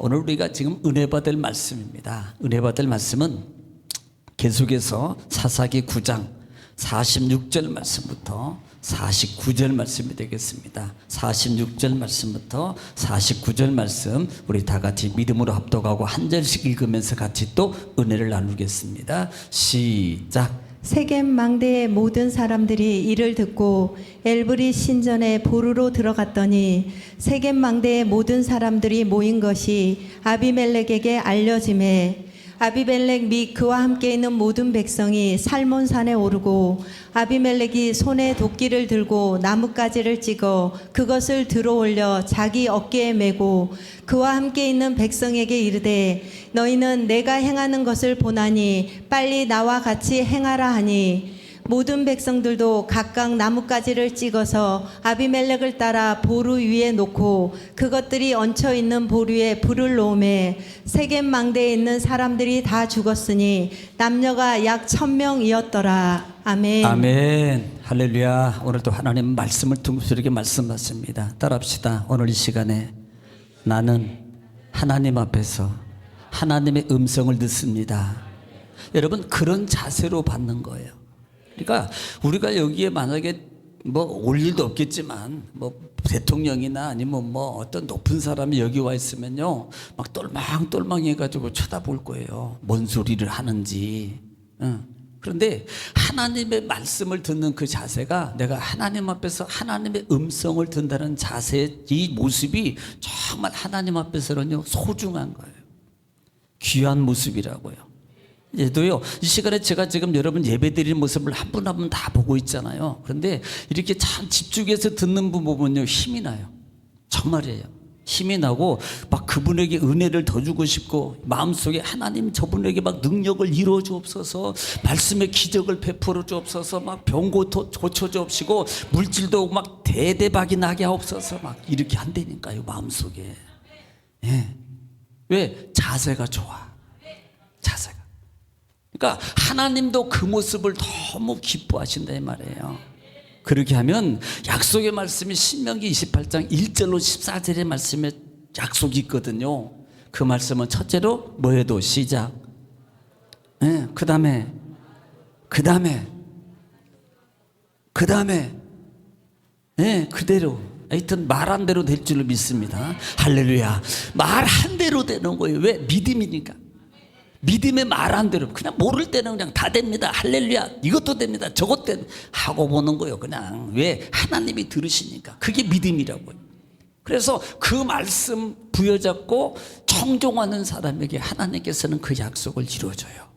오늘 우리가 지금 은혜 받을 말씀입니다. 은혜 받을 말씀은 계속해서 사사기 9장 46절 말씀부터 49절 말씀이 되겠습니다. 46절 말씀부터 49절 말씀 우리 다 같이 믿음으로 합독하고 한 절씩 읽으면서 같이 또 은혜를 나누겠습니다. 시작. 세겜 망대의 모든 사람들이 이를 듣고 엘브리 신전에 보루로 들어갔더니 세겜 망대의 모든 사람들이 모인 것이 아비멜렉에게 알려짐에 아비멜렉 및 그와 함께 있는 모든 백성이 살몬산에 오르고 아비멜렉이 손에 도끼를 들고 나뭇가지를 찍어 그것을 들어 올려 자기 어깨에 메고 그와 함께 있는 백성에게 이르되 너희는 내가 행하는 것을 보나니 빨리 나와 같이 행하라 하니 모든 백성들도 각각 나뭇가지를 찍어서 아비멜렉을 따라 보루 위에 놓고 그것들이 얹혀 있는 보루에 불을 놓음에 세겜 망대에 있는 사람들이 다 죽었으니 남녀가 약 천명이었더라 아멘. 아멘. 할렐루야. 오늘도 하나님 말씀을 이렇게 말씀하십니다. 따라합시다. 오늘 이 시간에 나는 하나님 앞에서 하나님의 음성을 듣습니다. 여러분 그런 자세로 받는 거예요. 그러니까 우리가 여기에 만약에 뭐 올 일도 없겠지만 뭐 대통령이나 아니면 뭐 어떤 높은 사람이 여기 와 있으면요 막 똘망똘망 해가지고 쳐다볼 거예요. 뭔 소리를 하는지. 응. 그런데 하나님의 말씀을 듣는 그 자세가 내가 하나님 앞에서 하나님의 음성을 듣는다는 자세 이 모습이 정말 하나님 앞에서는요 소중한 거예요. 귀한 모습이라고요. 얘도요, 이 시간에 제가 지금 여러분 예배 드리는 모습을 한 분 한 분 다 보고 있잖아요. 그런데 이렇게 참 집중해서 듣는 분 보면요, 힘이 나요. 정말이에요. 힘이 나고 막 그분에게 은혜를 더 주고 싶고 마음속에 하나님 저분에게 막 능력을 이루어 주옵소서 말씀의 기적을 베풀어 주옵소서 막 병고 고쳐 주옵시고 물질도 막 대대박이 나게 하옵소서 막 이렇게 한다니까요 마음속에 예. 왜 자세가 좋아 자세가 그러니까 하나님도 그 모습을 너무 기뻐하신다 이 말이에요. 그렇게 하면 약속의 말씀이 신명기 28장 1절로 14절의 말씀에 약속이 있거든요. 그 말씀은 첫째로 뭐해도 시작. 예, 그 다음에, 그 다음에, 그 다음에, 예, 그대로. 하여튼 말한 대로 될 줄로 믿습니다. 할렐루야. 말한 대로 되는 거예요. 왜? 믿음이니까. 믿음의 말한 대로 그냥 모를 때는 그냥 다 됩니다. 할렐루야. 이것도 됩니다. 저것 된 하고 보는 거예요. 그냥 왜 하나님이 들으시니까 그게 믿음이라고요. 그래서 그 말씀 부여잡고 청종하는 사람에게 하나님께서는 그 약속을 이루어줘요.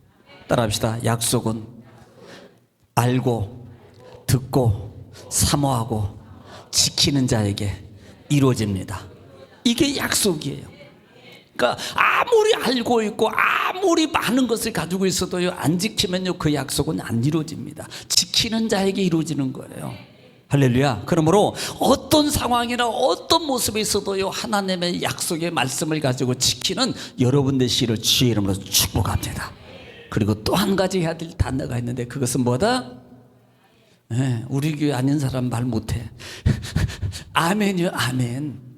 따라합시다. 약속은 알고 듣고 사모하고 지키는 자에게 이루어집니다. 이게 약속이에요. 그러니까 아무리 알고 있고 아무리 많은 것을 가지고 있어도요 안 지키면요 그 약속은 안 이루어집니다. 지키는 자에게 이루어지는 거예요. 할렐루야. 그러므로 어떤 상황이나 어떤 모습에 있어도요 하나님의 약속의 말씀을 가지고 지키는 여러분 되시기를 주의 이름으로 축복합니다. 그리고 또 한 가지 해야 될 단어가 있는데 그것은 뭐다? 예, 우리 교회 아닌 사람 말 못해. 아멘이요, 아멘.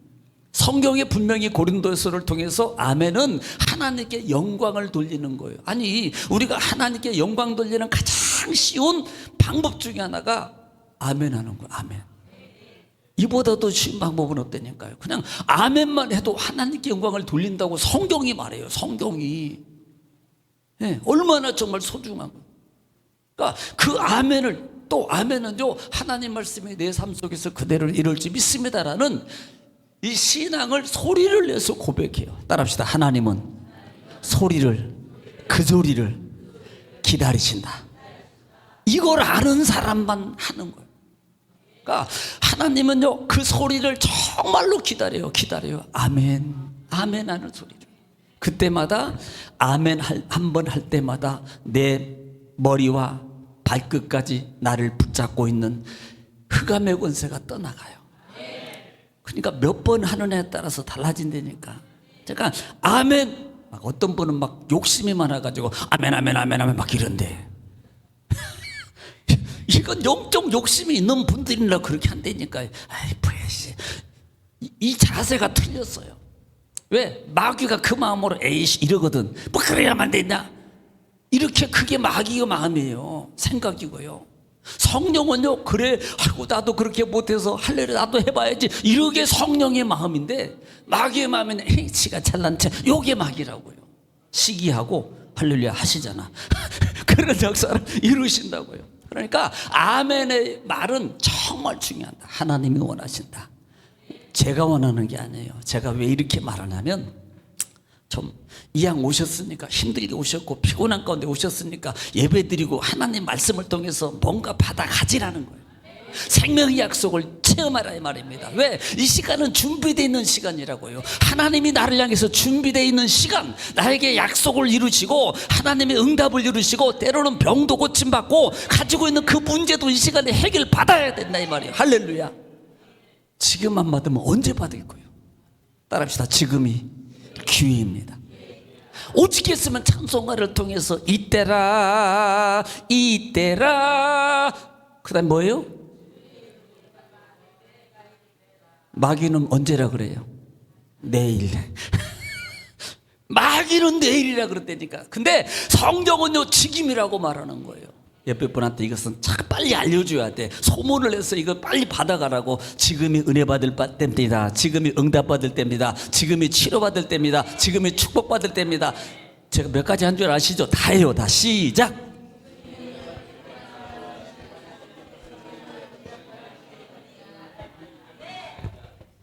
성경에 분명히 고린도서를 통해서 아멘은 하나님께 영광을 돌리는 거예요. 아니, 우리가 하나님께 영광 돌리는 가장 쉬운 방법 중에 하나가 아멘 하는 거예요. 아멘. 이보다 더 쉬운 방법은 어떠냐까요? 그냥 아멘만 해도 하나님께 영광을 돌린다고 성경이 말해요. 성경이. 예, 얼마나 정말 소중한 거예요. 그러니까 그 아멘을 또 아멘은요 하나님 말씀이 내 삶 속에서 그대로 이룰지 믿습니다라는 이 신앙을 소리를 내서 고백해요. 따라합시다. 하나님은 소리를 그 소리를 기다리신다. 이걸 아는 사람만 하는 거예요. 그러니까 하나님은요 그 소리를 정말로 기다려요. 기다려요. 아멘. 아멘 하는 소리를. 그때마다 아멘 한 번 할 때마다 내 머리와 발끝까지 나를 붙잡고 있는 흑암의 권세가 떠나가요. 그러니까 몇 번 하느냐에 따라서 달라진다니까. 제가 아멘 막 어떤 분은 막 욕심이 많아가지고 아멘 아멘 아멘 아멘 막 이런데 이건 영적 욕심이 있는 분들이라 그렇게 한다니까요. 아이 부야씨 이, 이 자세가 틀렸어요. 왜? 마귀가 그 마음으로 에이씨 이러거든. 뭐 그래야만 되냐? 이렇게 그게 마귀의 마음이에요. 생각이고요. 성령은요, 그래, 아이고, 나도 그렇게 못해서 할래를 나도 해봐야지. 이러게 성령의 마음인데, 마귀의 에이, 지가 잘난 체, 요게 마귀라고요. 시기하고, 할렐루야 하시잖아. 그런 역사를 이루신다고요. 그러니까, 아멘의 말은 정말 중요하다. 하나님이 원하신다. 제가 원하는 게 아니에요. 제가 왜 이렇게 말하냐면, 좀 이왕 오셨으니까 힘들게 오셨고 피곤한 가운데 오셨으니까 예배드리고 하나님 말씀을 통해서 뭔가 받아 가지라는 거예요. 생명의 약속을 체험하라 이 말입니다. 왜? 이 시간은 준비되어 있는 시간이라고요. 하나님이 나를 향해서 준비되어 있는 시간, 나에게 약속을 이루시고 하나님의 응답을 이루시고 때로는 병도 고침받고 가지고 있는 그 문제도 이 시간에 해결 받아야 된다 이 말이에요. 할렐루야. 지금 안 받으면 언제 받을 거예요? 따라합시다. 지금이 기회입니다. 오직 했으면 찬송가를 통해서 이때라 이때라 그 다음 뭐예요? 마귀는 언제라 그래요? 내일. 마귀는 내일이라 그랬다니까. 근데 성경은요 지금이라고 말하는 거예요. 옆에 분한테 이것은 참 빨리 알려줘야 돼. 소문을 해서 이거 빨리 받아가라고. 지금이 은혜 받을 바- 때입니다. 지금이 응답 받을 때입니다. 지금이 치료 받을 때입니다. 지금이 축복 받을 때입니다. 제가 몇 가지 한 줄 아시죠? 다 해요. 다 시작.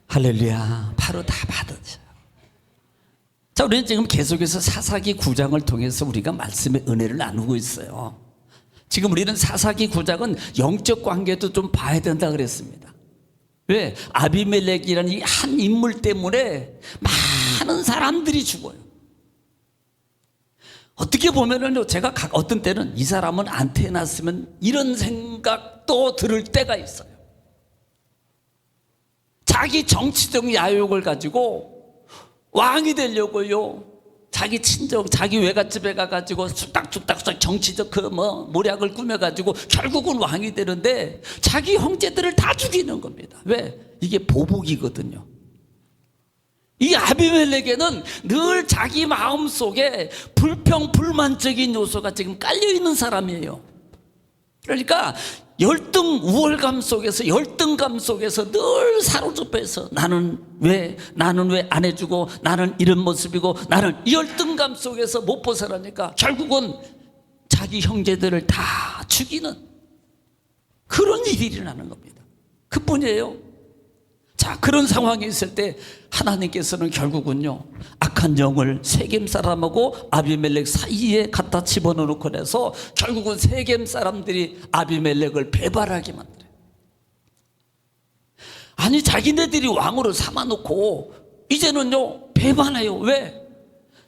할렐루야. 바로 다 받았죠. 자, 우리는 지금 계속해서 사사기 9장을 통해서 우리가 말씀의 은혜를 나누고 있어요. 지금 우리는 사사기 9장은 영적 관계도 좀 봐야 된다 그랬습니다. 왜? 아비멜렉이라는 이한 인물 때문에 많은 사람들이 죽어요. 어떻게 보면은 제가 각- 어떤 때는 이 사람은 안 태어났으면 이런 생각도 들을 때가 있어요. 자기 정치적 야욕을 가지고 왕이 되려고요. 자기 친정, 자기 외갓집에 가가지고 쑥닥쑥닥 정치적 그 뭐 모략을 꾸며가지고 결국은 왕이 되는데 자기 형제들을 다 죽이는 겁니다. 왜? 이게 보복이거든요. 이 아비멜렉에는 늘 자기 마음 속에 불평, 불만적인 요소가 지금 깔려 있는 사람이에요. 그러니까 열등 우월감 속에서 열등감 속에서 늘 사로잡혀서 나는 왜 나는 왜 안 해주고 나는 이런 모습이고 나는 이 열등감 속에서 못 벗어나니까 결국은 자기 형제들을 다 죽이는 그런 일이 일어나는 겁니다. 그뿐이에요. 자, 그런 상황이 있을 때 하나님께서는 결국은요, 악한 영을 세겜 사람하고 아비멜렉 사이에 갖다 집어넣고 내서 결국은 세겜 사람들이 아비멜렉을 배발하게 만들어요. 아니, 자기네들이 왕으로 삼아놓고 이제는요, 배반해요. 왜?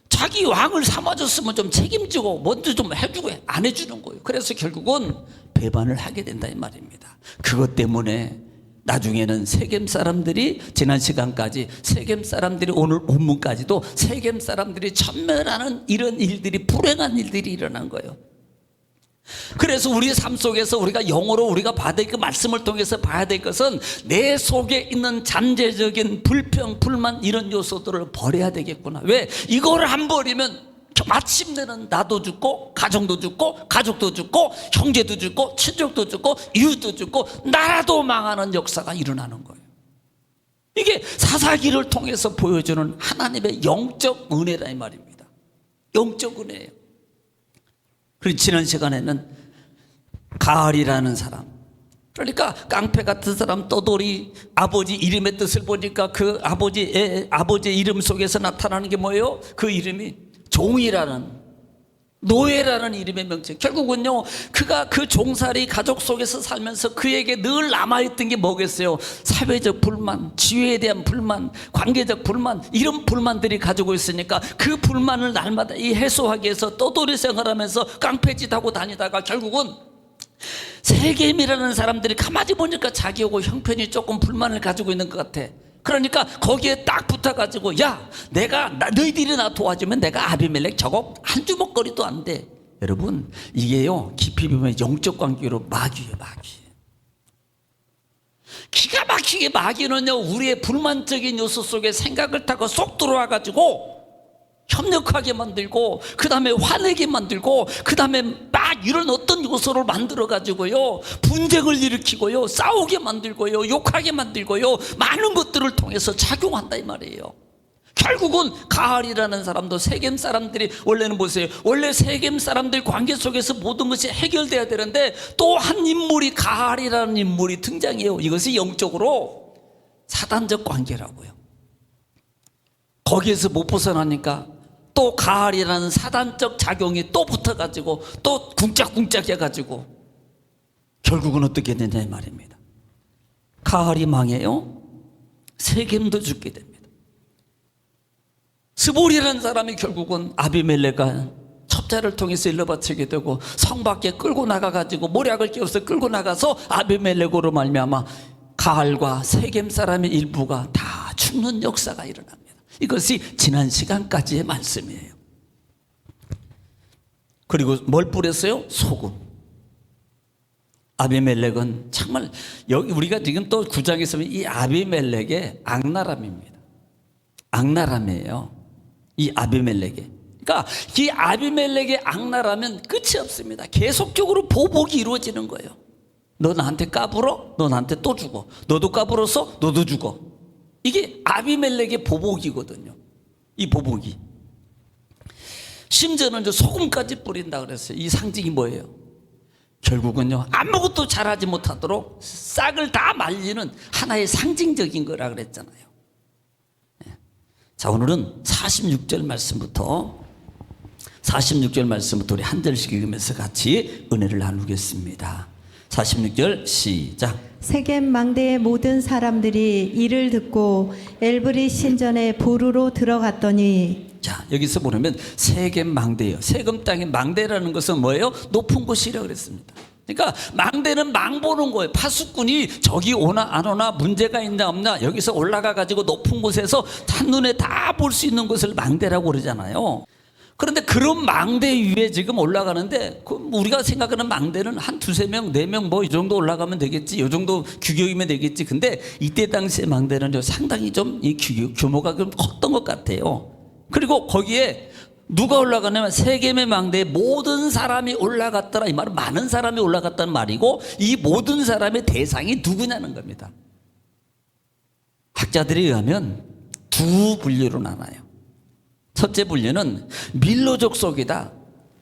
자기 왕을 삼아줬으면 좀 책임지고 먼저 좀 해주고 안 해주는 거예요. 그래서 결국은 배반을 하게 된다 이 말입니다. 그것 때문에 나중에는 세겜 사람들이 지난 시간까지 세겜 사람들이 오늘 본문까지도 세겜 사람들이 천멸하는 이런 일들이 불행한 일들이 일어난 거예요. 그래서 우리 삶 속에서 우리가 영어로 우리가 받을 그 말씀을 통해서 봐야 될 것은 내 속에 있는 잠재적인 불평, 불만 이런 요소들을 버려야 되겠구나. 왜? 이거를 안 버리면 마침내는 나도 죽고 가정도 죽고 가족도 죽고 형제도 죽고 친족도 죽고 이웃도 죽고 나라도 망하는 역사가 일어나는 거예요. 이게 사사기를 통해서 보여주는 하나님의 영적 은혜라 이 말입니다. 영적 은혜예요. 그리고 지난 시간에는 가을이라는 사람. 그러니까 깡패 같은 사람 떠돌이 아버지 이름의 뜻을 보니까 그 아버지의 아버지 이름 속에서 나타나는 게 뭐예요? 그 이름이 종이라는 노예라는 이름의 명칭. 결국은요, 그가 그 종살이 가족 속에서 살면서 그에게 늘 남아있던 게 뭐겠어요? 사회적 불만, 지위에 대한 불만, 관계적 불만, 이런 불만들이 가지고 있으니까 그 불만을 날마다 이 해소하기 위해서 떠돌이 생활하면서 깡패짓 하고 다니다가 결국은 세겜이라는 사람들이 가만히 보니까 자기하고 형편이 조금 불만을 가지고 있는 것 같아. 그러니까 거기에 딱 붙어가지고 야 내가 나, 너희들이 나 도와주면 내가 아비멜렉 저거 한 주먹거리도 안 돼. 여러분 이게요 깊이 보면 영적 관계로 마귀예요 마귀. 기가 막히게 마귀는요 우리의 불만적인 요소 속에 생각을 타고 쏙 들어와 가지고 협력하게 만들고 그 다음에 화내게 만들고 그 다음에 막 이런 어떤 요소를 만들어 가지고요 분쟁을 일으키고요 싸우게 만들고요 욕하게 만들고요 많은 것들을 통해서 작용한다 이 말이에요. 결국은 가을이라는 사람도 세겜 사람들이 원래는 보세요. 원래 세겜 사람들 관계 속에서 모든 것이 해결돼야 되는데 또 한 인물이 가을이라는 인물이 등장해요. 이것이 영적으로 사단적 관계라고요. 거기에서 못 벗어나니까 또 가을이라는 사단적 작용이 또 붙어가지고 또 궁짝궁짝 해가지고 결국은 어떻게 되냐 이 말입니다. 가을이 망해요. 세겜도 죽게 됩니다. 스볼이라는 사람이 결국은 아비멜레가 첩자를 통해서 일러 바치게 되고 성 밖에 끌고 나가가지고 모략을 끼워서 끌고 나가서 아비멜레고로 말미암아 가을과 세겜 사람의 일부가 다 죽는 역사가 일어납니다. 이것이 지난 시간까지의 말씀이에요. 그리고 뭘 뿌렸어요? 소금. 아비멜렉은 정말 여기 우리가 지금 또 구장에서 이 아비멜렉의 악나람입니다. 악나람이에요. 이 아비멜렉의. 그러니까 이 아비멜렉의 악나라면 끝이 없습니다. 계속적으로 보복이 이루어지는 거예요. 너 나한테 까불어? 너 나한테 또 죽어. 너도 까불어서 너도 죽어. 이게 아비멜렉의 보복이거든요. 이 보복이. 심지어는 저 소금까지 뿌린다 그랬어요. 이 상징이 뭐예요? 결국은요 아무것도 잘하지 못하도록 싹을 다 말리는 하나의 상징적인 거라 그랬잖아요. 예. 자 오늘은 46절 말씀부터 46절 말씀부터 우리 한 절씩 읽으면서 같이 은혜를 나누겠습니다. 46절 시작. 세겜 망대의 모든 사람들이 이를 듣고 엘브리 신전에 보루로 들어갔더니 자 여기서 보면 세겜 망대예요. 세금 땅의 망대라는 것은 뭐예요? 높은 곳이라 그랬습니다. 그러니까 망대는 망 보는 거예요. 파수꾼이 저기 오나 안 오나 문제가 있나 없나 여기서 올라가 가지고 높은 곳에서 한눈에 다 볼 수 있는 것을 망대라고 그러잖아요. 그런데 그런 망대 위에 지금 올라가는데 그 우리가 생각하는 망대는 한 두세 명, 네 명 뭐 이 정도 올라가면 되겠지. 이 정도 규격이면 되겠지. 근데 이때 당시의 망대는 좀 상당히 좀 이 규모가 좀 컸던 것 같아요. 그리고 거기에 누가 올라가냐면 세겜의 망대에 모든 사람이 올라갔더라 이 말은 많은 사람이 올라갔다는 말이고 이 모든 사람의 대상이 누구냐는 겁니다. 학자들에 의하면 두 분류로 나눠요. 첫째 분류는 밀로족 속이다.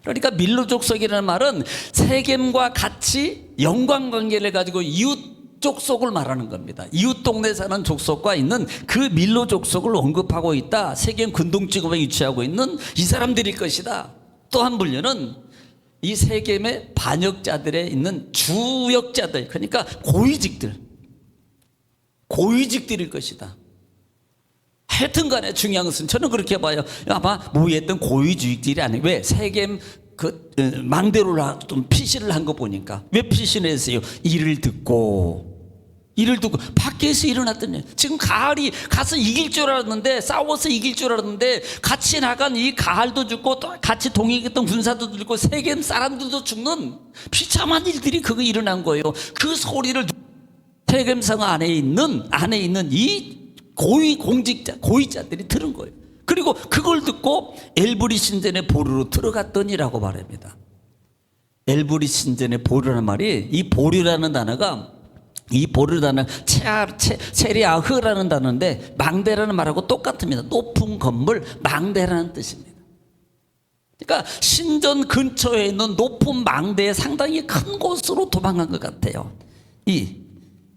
그러니까 밀로족 속이라는 말은 세겜과 같이 영광 관계를 가지고 이웃 족속을 말하는 겁니다. 이웃 동네 사는 족속과 있는 그 밀로 족속을 언급하고 있다. 세겜 근동지구에 위치하고 있는 이 사람들일 것이다. 또 한 분류는 이 세겜의 반역자들에 있는 주역자들, 그러니까 고위직들, 고위직들일 것이다. 하여튼 간에 중요한 것은 저는 그렇게 봐요. 아마 모의했던 고위주익들이 아니고 왜 세겜 그 어, 망대로 좀 피신을 한 거 보니까 왜 피신을 했어요? 이를 듣고 이를 듣고 밖에서 일어났던 일. 지금 가을이 가서 이길 줄 알았는데 싸워서 이길 줄 알았는데 같이 나간 이 가을도 죽고 또 같이 동행했던 군사도 죽고 세겜 사람들도 죽는 비참한 일들이 그거 일어난 거예요. 그 소리를 세겜성 안에 있는 안에 있는 이 고위 공직자 고위자들이 들은 거예요. 그리고 그걸 듣고 엘브리 신전의 보루로 들어갔더니라고 말합니다. 엘브리 신전의 보루라는 말이 이 보류라는 단어가 이 보르다는 체리아흐라는 단어인데 망대라는 말하고 똑같습니다. 높은 건물 망대라는 뜻입니다. 그러니까 신전 근처에 있는 높은 망대에 상당히 큰 곳으로 도망간 것 같아요. 이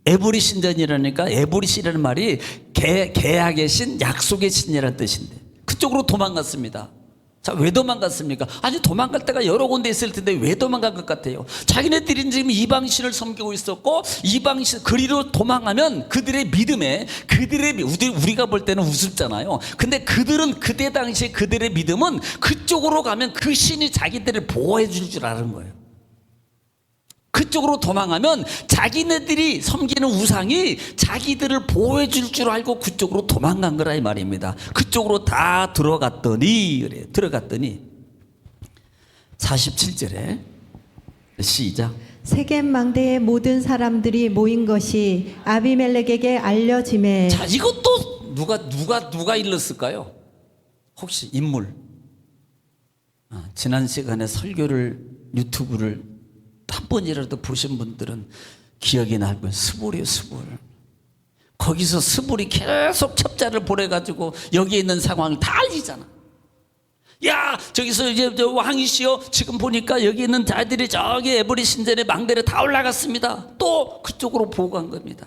에브리 신전이라니까 에브리시라는 말이 계, 계약의 신, 약속의 신이라는 뜻인데 그쪽으로 도망갔습니다. 자, 왜 도망갔습니까? 아니, 도망갈 때가 여러 군데 있을 텐데 왜 도망간 것 같아요? 자기네들이 지금 이방신을 섬기고 있었고, 이방신, 그리로 도망하면 그들의 믿음에, 그들의, 우리, 우리가 볼 때는 우습잖아요. 근데 그들은 그때 당시에 그들의 믿음은 그쪽으로 가면 그 신이 자기들을 보호해 줄 줄 아는 거예요. 그쪽으로 도망하면 자기네들이 섬기는 우상이 자기들을 보호해 줄 줄 알고 그쪽으로 도망간 거라 이 말입니다. 그쪽으로 다 들어갔더니 그래 들어갔더니 47절에 시작 세겜 망대의 모든 사람들이 모인 것이 아비멜렉에게 알려짐에 자, 이것도 누가 누가 누가 일렀을까요? 혹시 인물? 아, 지난 시간에 설교를 유튜브를 한 번이라도 보신 분들은 기억이 날 거예요. 스불이에요, 스불. 거기서 스불이 계속 첩자를 보내가지고 여기 있는 상황을 다 알리잖아. 야, 저기서 이제 저 왕이시여 지금 보니까 여기 있는 자들이 저기 에브리 신전의 망대를 다 올라갔습니다. 또 그쪽으로 보고한 겁니다.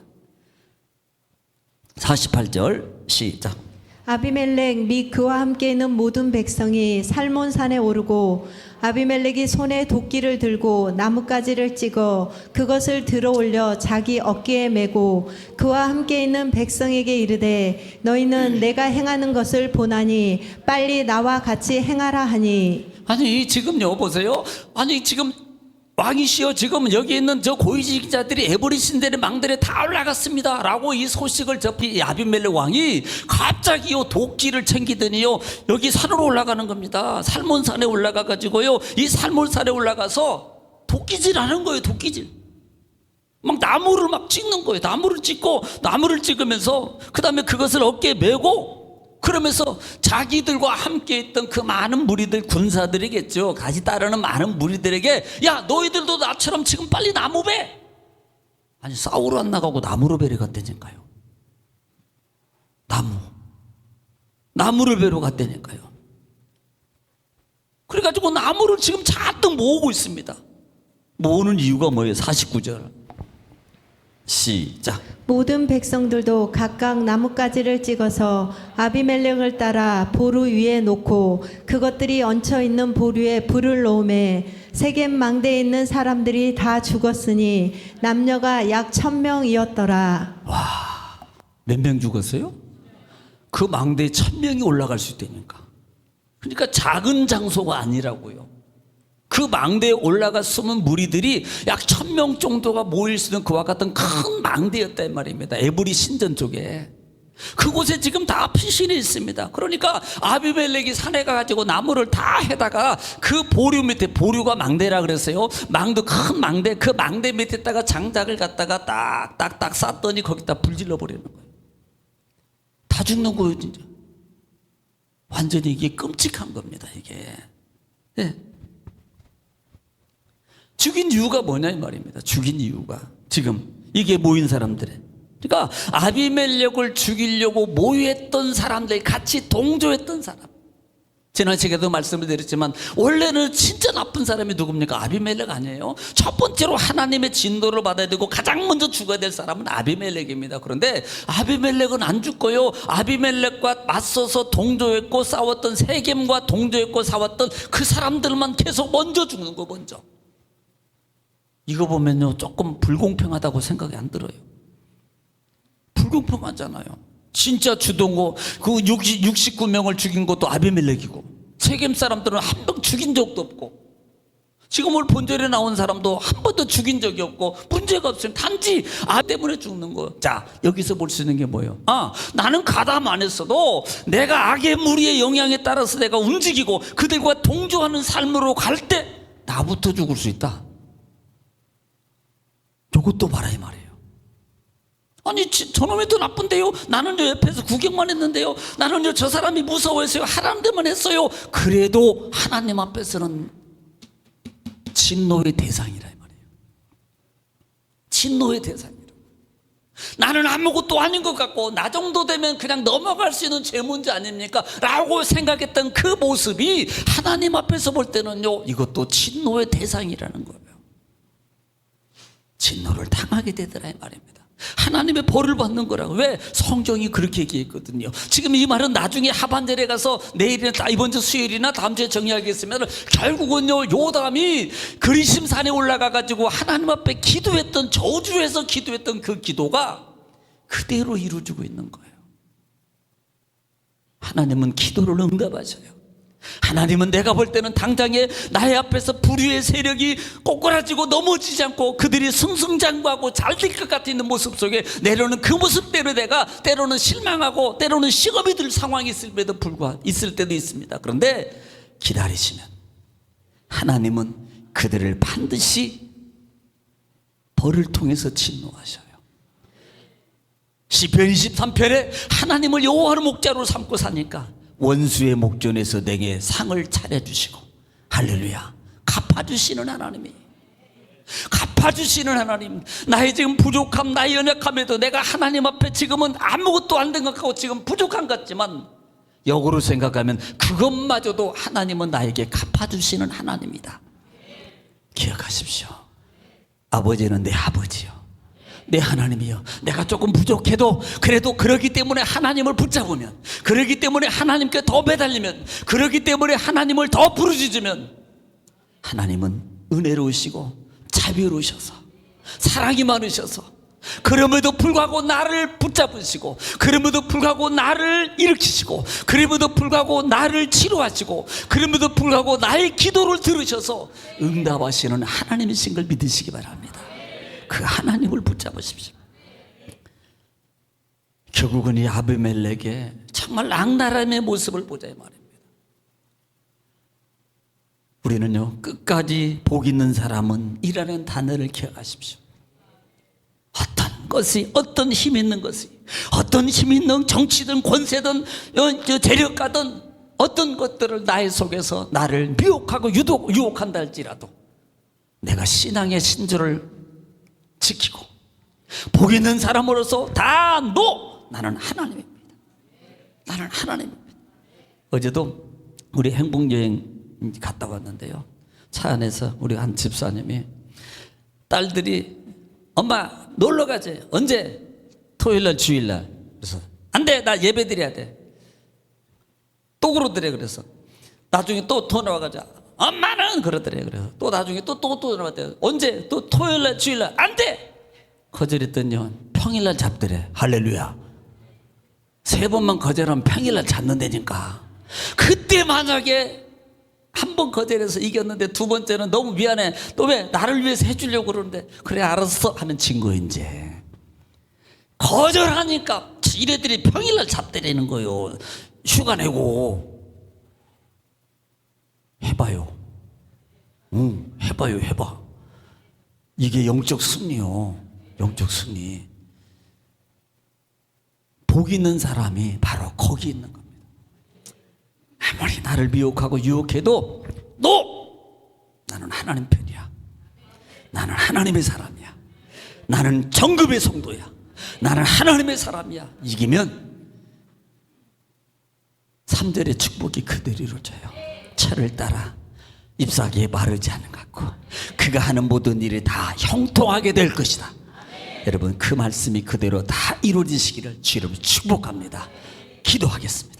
48절 시작. 아비멜렉 및 그와 함께 있는 모든 백성이 살몬 산에 오르고 아비멜렉이 손에 도끼를 들고 나뭇가지를 찍어 그것을 들어 올려 자기 어깨에 메고 그와 함께 있는 백성에게 이르되 너희는 내가 행하는 것을 보나니 빨리 나와 같이 행하라 하니 아니 지금요 보세요. 아니 지금 왕이시여 지금 여기 있는 저 고위직자들이 에브리 신들의 망들에 다 올라갔습니다 라고 이 소식을 접히 아비멜렉 왕이 갑자기요 도끼를 챙기더니요 여기 산으로 올라가는 겁니다. 살몬산에 올라가 가지고요 이 살몬산에 올라가서 도끼질 하는 거예요 도끼질. 막 나무를 막 찍는 거예요. 나무를 찍고 나무를 찍으면서 그 다음에 그것을 어깨에 메고 그러면서 자기들과 함께 있던 그 많은 무리들 군사들이겠죠. 같이 따르는 많은 무리들에게 야 너희들도 나처럼 지금 빨리 나무 배. 아니 싸우러 안 나가고 나무로 배를 갔다니까요. 나무. 나무를 배로 갔다니까요. 그래가지고 나무를 지금 잔뜩 모으고 있습니다. 모으는 이유가 뭐예요? 49절. 시작. 모든 백성들도 각각 나뭇가지를 찍어서 아비멜렉을 따라 보루 위에 놓고 그것들이 얹혀 있는 보루에 불을 놓음에 세겜 망대에 있는 사람들이 다 죽었으니 남녀가 약 천 명이었더라. 몇명 죽었어요? 그 망대에 천 명이 올라갈 수 있다니까. 그러니까 작은 장소가 아니라고요. 그 망대에 올라갔으면 무리들이 약 천 명 정도가 모일 수 있는 그와 같은 큰 망대였단 말입니다. 에브리 신전 쪽에. 그곳에 지금 다 피신이 있습니다. 그러니까 아비멜렉이 산에 가가지고 나무를 다 해다가 그 보류 밑에 보류가 망대라 그랬어요. 망도 큰 망대 그 망대 밑에다가 장작을 갖다가 딱딱딱 쌌더니 거기다 불질러 버리는 거예요. 다 죽는 거예요, 진짜. 완전히 이게 끔찍한 겁니다, 이게. 예. 죽인 이유가 뭐냐 이 말입니다. 죽인 이유가 지금 이게 모인 사람들의 그러니까 아비멜렉을 죽이려고 모였던 사람들 같이 동조했던 사람. 지난 시간에도 말씀을 드렸지만 원래는 진짜 나쁜 사람이 누굽니까? 아비멜렉 아니에요. 첫 번째로 하나님의 진도를 받아야 되고 가장 먼저 죽어야 될 사람은 아비멜렉입니다. 그런데 아비멜렉은 안 죽고요. 아비멜렉과 맞서서 동조했고 싸웠던 세겜과 동조했고 싸웠던 그 사람들만 계속 먼저 죽는 거 먼저. 이거 보면요 조금 불공평하다고 생각이 안 들어요. 불공평하잖아요. 진짜 주동고 그 60, 69명을 죽인 것도 아비멜렉이고 세겜 사람들은 한명 죽인 적도 없고 지금 오늘 본절에 나온 사람도 한 번도 죽인 적이 없고 문제가 없어요. 단지 아 때문에 죽는 거예요. 자 여기서 볼 수 있는 게 뭐예요? 아 나는 가담 안 했어도 내가 악의 무리의 영향에 따라서 내가 움직이고 그들과 동조하는 삶으로 갈 때 나부터 죽을 수 있다. 요것도 봐라 이 말이에요. 아니 지- 저놈이 더 나쁜데요. 나는요 옆에서 구경만 했는데요. 나는요 저 사람이 무서워했어요. 하라는 데만 했어요. 그래도 하나님 앞에서는 진노의 대상이라 이 말이에요. 진노의 대상이라. 나는 아무것도 아닌 것 같고 나 정도 되면 그냥 넘어갈 수 있는 죄 문제 아닙니까? 라고 생각했던 그 모습이 하나님 앞에서 볼 때는요 이것도 진노의 대상이라는 거예요. 진노를 당하게 되더라 이 말입니다. 하나님의 벌을 받는 거라고 왜 성경이 그렇게 얘기했거든요. 지금 이 말은 나중에 하반절에 가서 내일이나 다- 이번 주 수요일이나 다음 주에 정리하겠으면 결국은요 요담이 그리심산에 올라가 가지고 하나님 앞에 기도했던 저주에서 기도했던 그 기도가 그대로 이루어지고 있는 거예요. 하나님은 기도를 응답하셔요. 하나님은 내가 볼 때는 당장에 나의 앞에서 불의의 세력이 꼬꾸라지고 넘어지지 않고 그들이 승승장구하고 잘 될 것 같은 있는 모습 속에 내려오는 그 모습대로 내가 때로는 실망하고 때로는 시험이 들 상황이 있을 때도 불구하 있을 때도 있습니다. 그런데 기다리시면 하나님은 그들을 반드시 너를 통해서 진노하셔요. 시편 23편에 하나님을 여호와의 목자로 삼고 사니까 원수의 목전에서 내게 상을 차려주시고 할렐루야 갚아주시는 하나님이 갚아주시는 하나님 나의 지금 부족함 나의 연약함에도 내가 하나님 앞에 지금은 아무것도 안 같고 지금 부족한 것 같지만 역으로 생각하면 그것마저도 하나님은 나에게 갚아주시는 하나님이다. 기억하십시오. 아버지는 내 아버지요 내 하나님이요. 내가 조금 부족해도 그래도 그러기 때문에 하나님을 붙잡으면 그러기 때문에 하나님께 더 매달리면 그러기 때문에 하나님을 더 부르짖으면 하나님은 은혜로우시고 자비로우셔서 사랑이 많으셔서 그럼에도 불구하고 나를 붙잡으시고 그럼에도 불구하고 나를 일으키시고 그럼에도 불구하고 나를 치료하시고 그럼에도 불구하고 나의 기도를 들으셔서 응답하시는 하나님이신 걸 믿으시기 바랍니다. 그 하나님을 붙잡으십시오. 결국은 이 아비멜렉의 정말 악랄함의 모습을 보자 이 말입니다. 우리는요 끝까지 복 있는 사람은 이라는 단어를 기억하십시오. 어떤 것이 어떤 힘 있는 것이 어떤 힘 있는 정치든 권세든 어, 저 재력가든 어떤 것들을 나의 속에서 나를 미혹하고 유독 유혹한다 할지라도 내가 신앙의 신조를 지키고 복 있는 사람으로서 다 노! 나는 하나님입니다. 나는 하나님입니다. 어제도 우리 행복여행 갔다 왔는데요. 차 안에서 우리 한 집사님이 딸들이 엄마 놀러 가지. 언제? 토요일날 주일날. 그래서 안 돼. 나 예배 드려야 돼. 또 그러더래 그래서 나중에 또 더 나와가지고 엄마는 그러더래 그래서 또 나중에 또 또또 나왔대 언제? 또 토요일 날 주일 날. 안 돼! 거절했더니 평일 날 잡더래. 할렐루야. 세 번만 거절하면 평일 날 잡는다니까. 그때 만약에 한 번 거절해서 이겼는데 두 번째는 너무 미안해. 너 왜? 나를 위해서 해주려고 그러는데. 그래 알았어. 하는 친구 이제. 거절하니까 이래들이 평일 날 잡더라는 거요. 휴가 내고 해봐요. 응, 해봐요, 해봐. 이게 영적 승리요. 영적 승리. 복 있는 사람이 바로 거기 있는 겁니다. 아무리 나를 미혹하고 유혹해도, 너! 나는 하나님 편이야. 나는 하나님의 사람이야. 나는 정금의 성도야. 나는 하나님의 사람이야. 이기면 3절의 축복이 그대로 이루어져요. 철을 따라 잎사귀에 마르지 않는 것 같고 그가 하는 모든 일이 다 형통하게 될 것이다. 여러분 그 말씀이 그대로 다 이루어지시기를 주로 축복합니다. 기도하겠습니다.